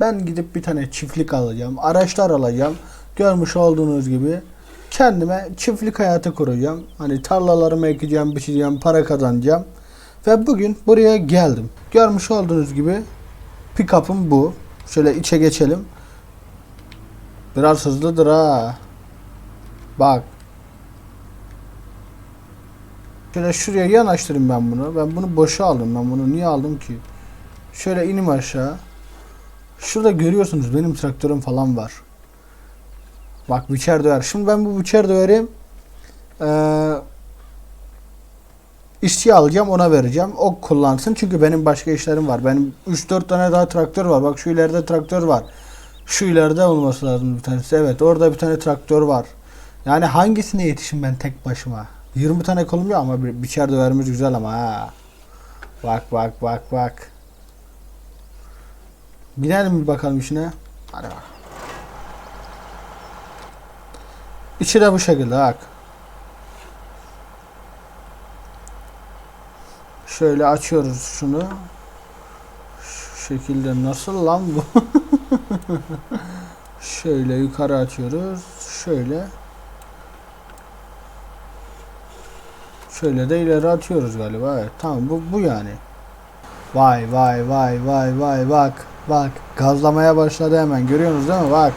Ben gidip bir tane çiftlik alacağım. Araçlar alacağım. Görmüş olduğunuz gibi kendime çiftlik hayatı kuracağım. Hani tarlalarımı ekeceğim, biçeceğim, para kazanacağım. Ve bugün buraya geldim. Görmüş olduğunuz gibi pick-up'ım bu. Şöyle içe geçelim. Biraz hızlıdır ha. Bak. Şöyle şuraya yanaştırayım ben bunu. Ben bunu boşa aldım. Ben bunu niye aldım ki? Şöyle inim aşağı. Şurada görüyorsunuz benim traktörüm falan var. Bak biçer döver. Şimdi ben bu biçer döveri eee işçi alacağım ona vereceğim. O kullansın. Çünkü benim başka işlerim var. Benim 3-4 tane daha traktör var. Bak şu ileride traktör var. Şu ileride olması lazım bir tanesi. Evet orada bir tane traktör var. Yani hangisine yetişim ben tek başıma? 20 tane kolum yok ama biçer döverimiz güzel ama ha. Bak bak bak bak. Binelim bir bakalım işine. Hadi bak. İçi de bu şekilde bak. Şöyle açıyoruz şunu. Şu şekilde nasıl lan bu? Şöyle yukarı açıyoruz. Şöyle. Şöyle de ileri atıyoruz galiba. Evet, tamam bu bu yani. Vay vay vay vay vay bak bak gazlamaya başladı hemen görüyorsunuz değil mi bak.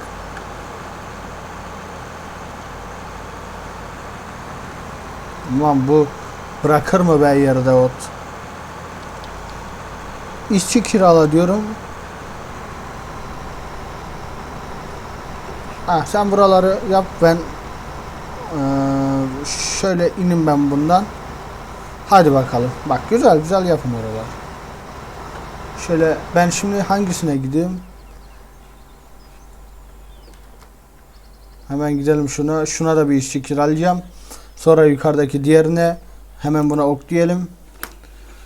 Ulan bu bırakır mı be yerde ot? İşçi kirala diyorum. Ha, sen buraları yap ben eee, şöyle inin ben bundan. Hadi bakalım. Bak güzel güzel yapın oralar. Şöyle ben şimdi hangisine gideyim? Hemen gidelim şuna. Şuna da bir işçi kiralayacağım. Sonra yukarıdaki diğerine hemen buna ok diyelim.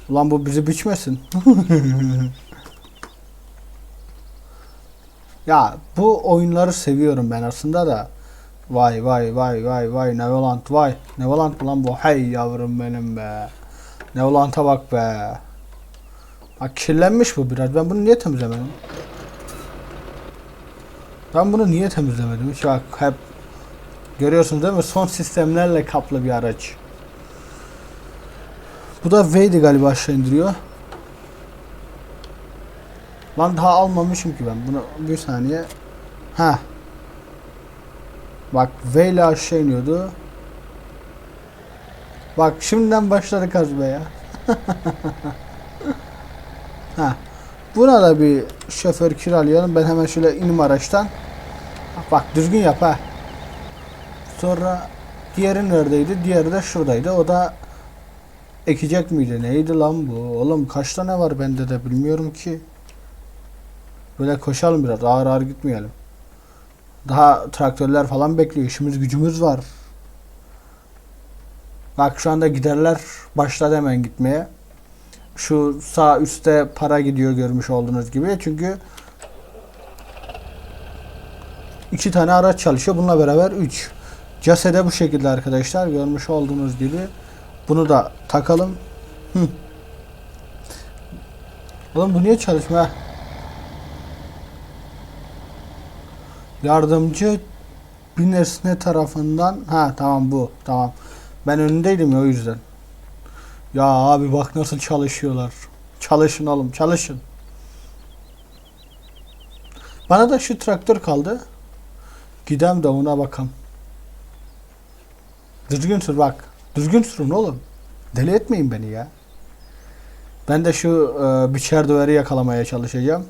Ulan bu bizi biçmesin. ya bu oyunları seviyorum ben aslında da. Vay vay vay vay vay Nevolant vay. Nevolant lan bu? Hey yavrum benim be. Nevolant'a bak be. Bak kirlenmiş bu biraz. Ben bunu niye temizlemedim? Ben bunu niye temizlemedim? Hiç bak hep görüyorsunuz değil mi? Son sistemlerle kaplı bir araç. Bu da V'di galiba aşağı indiriyor. Lan daha almamışım ki ben. Bunu bir saniye. Ha. Bak V ile aşağı iniyordu. Bak şimdiden başladı kazmaya. Buna da bir şoför kiralayalım. Ben hemen şöyle inim araçtan. Bak düzgün yap ha. Sonra diğeri neredeydi? Diğeri de şuradaydı. O da ekecek miydi? Neydi lan bu? Oğlum kaç tane var bende de bilmiyorum ki. Böyle koşalım biraz. Ağır ağır gitmeyelim. Daha traktörler falan bekliyor. İşimiz gücümüz var. Bak şu anda giderler başladı hemen gitmeye. Şu sağ üstte para gidiyor görmüş olduğunuz gibi. Çünkü iki tane araç çalışıyor. Bununla beraber 3. Casede bu şekilde arkadaşlar. Görmüş olduğunuz gibi. Bunu da takalım. Hı. Oğlum bu niye çalışmıyor? Yardımcı bir nesne tarafından ha tamam bu tamam. Ben önündeydim ya o yüzden. Ya abi bak nasıl çalışıyorlar. Çalışın oğlum çalışın. Bana da şu traktör kaldı. Gidem de ona bakam. Düzgün sür bak. Düzgün sürün oğlum. Deli etmeyin beni ya. Ben de şu e, biçer döveri yakalamaya çalışacağım.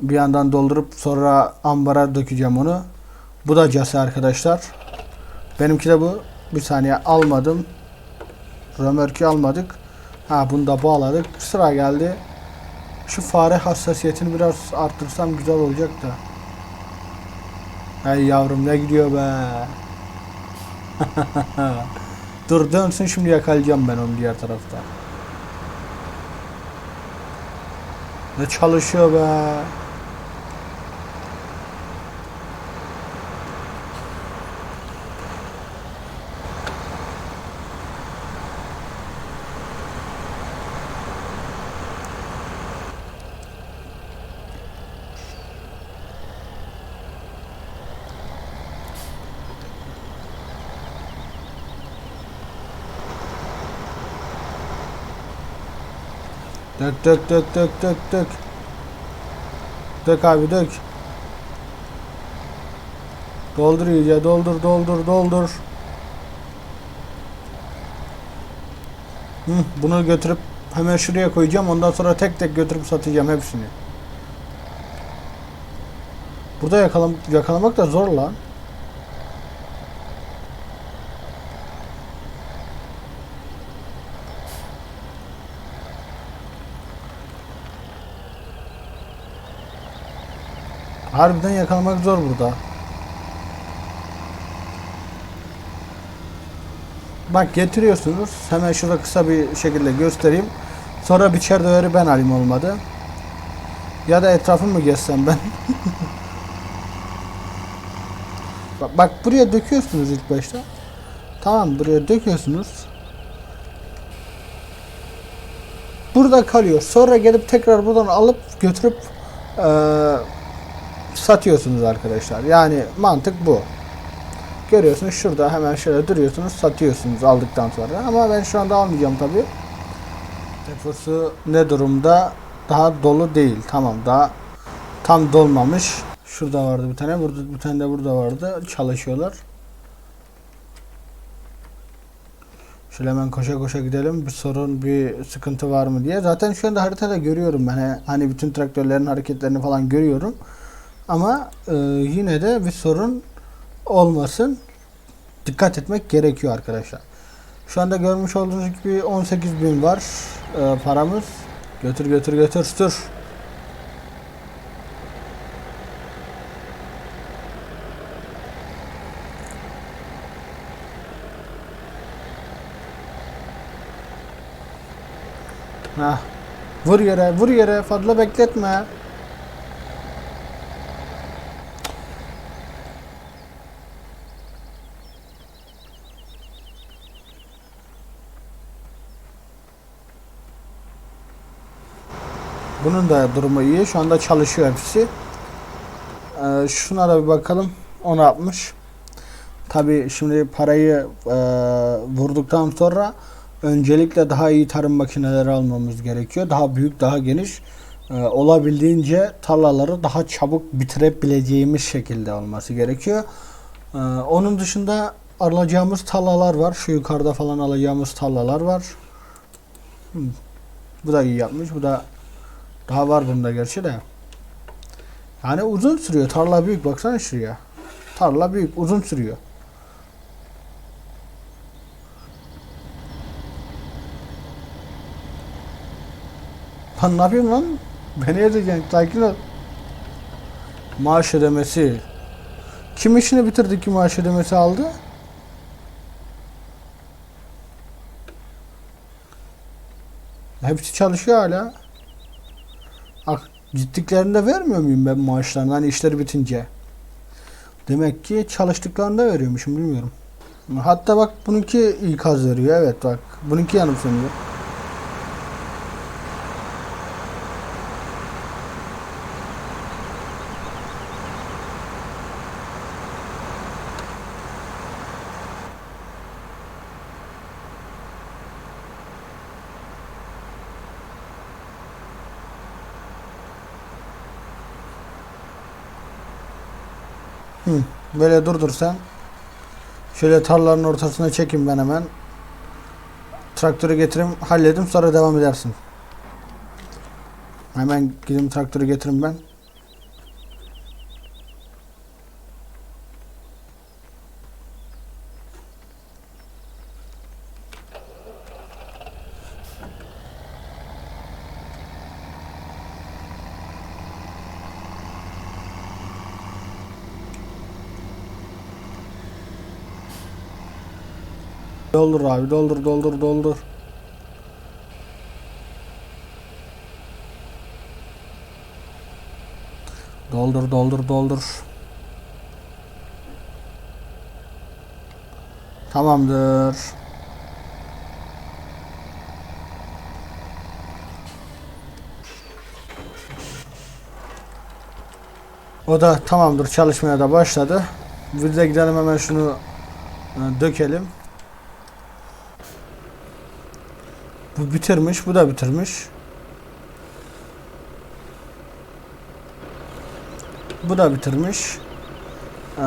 Bir yandan doldurup sonra ambara dökeceğim onu. Bu da cası arkadaşlar. Benimki de bu. Bir saniye almadım. Römörkü almadık. Ha bunu da bağladık. Sıra geldi. Şu fare hassasiyetini biraz arttırsam güzel olacak da. Hey yavrum ne gidiyor be. Dur dönsün şimdi yakalayacağım ben onu diğer tarafta. Ne çalışıyor be. Dök dök dök dök dök dök. Dök abi dök. Doldur iyice doldur doldur doldur. Hı, bunu götürüp hemen şuraya koyacağım. Ondan sonra tek tek götürüp satacağım hepsini. Burada yakalam yakalamak da zor lan. Harbiden yakalamak zor burada. Bak getiriyorsunuz. Hemen şurada kısa bir şekilde göstereyim. Sonra biçer döveri ben alayım olmadı. Ya da etrafı mı gezsem ben? bak, bak buraya döküyorsunuz ilk başta. Tamam buraya döküyorsunuz. Burada kalıyor. Sonra gelip tekrar buradan alıp götürüp eee satıyorsunuz arkadaşlar. Yani mantık bu. Görüyorsunuz şurada hemen şöyle duruyorsunuz satıyorsunuz aldıktan sonra. Ama ben şu anda almayacağım tabi. Deposu ne durumda? Daha dolu değil. Tamam daha tam dolmamış. Şurada vardı bir tane. Burada bir tane de burada vardı. Çalışıyorlar. Şöyle hemen koşa koşa gidelim. Bir sorun, bir sıkıntı var mı diye. Zaten şu anda haritada görüyorum ben. Hani bütün traktörlerin hareketlerini falan görüyorum. Ama e, yine de bir sorun olmasın. Dikkat etmek gerekiyor arkadaşlar. Şu anda görmüş olduğunuz gibi 18 bin var e, paramız. Götür götür götür sür. Hah. Vur yere, vur yere. Fazla bekletme. Bunun da durumu iyi. Şu anda çalışıyor hepsi. Ee, şuna da bir bakalım. O ne yapmış? Tabi şimdi parayı e, vurduktan sonra öncelikle daha iyi tarım makineleri almamız gerekiyor. Daha büyük, daha geniş. e, olabildiğince tarlaları daha çabuk bitirebileceğimiz şekilde olması gerekiyor. E, onun dışında alacağımız tarlalar var. Şu yukarıda falan alacağımız tarlalar var. Hı. Bu da iyi yapmış. Bu da daha var bunda gerçi de. Yani uzun sürüyor. Tarla büyük baksana şuraya. Tarla büyük uzun sürüyor. Lan ne yapayım lan? Beni edeceksin. Sakin ol. Maaş ödemesi. Kim işini bitirdi ki maaş ödemesi aldı? Hepsi çalışıyor hala. Ak gittiklerinde vermiyor muyum ben maaşlarını hani işleri bitince? Demek ki çalıştıklarında veriyormuşum bilmiyorum. Hatta bak bununki ikaz veriyor evet bak. Bununki yanımsanıyor. Hı, böyle durdursan şöyle tarlanın ortasına çekeyim ben hemen. Traktörü getireyim, halledim sonra devam edersin. Hemen gideyim traktörü getirin ben. Doldur abi doldur doldur doldur. Doldur doldur doldur. Tamamdır. O da tamamdır çalışmaya da başladı. Bir de gidelim hemen şunu e, dökelim. Bu bitirmiş, bu da bitirmiş. Bu da bitirmiş. Ee,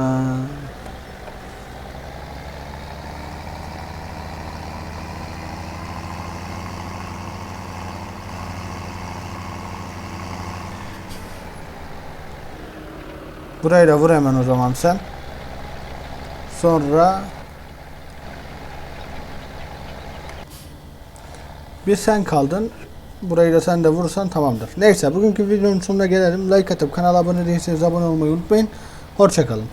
Burayı da vur hemen o zaman sen. Sonra bir sen kaldın. Burayı da sen de vurursan tamamdır. Neyse bugünkü videonun sonuna gelelim. Like atıp kanala abone değilseniz abone olmayı unutmayın. Hoşçakalın.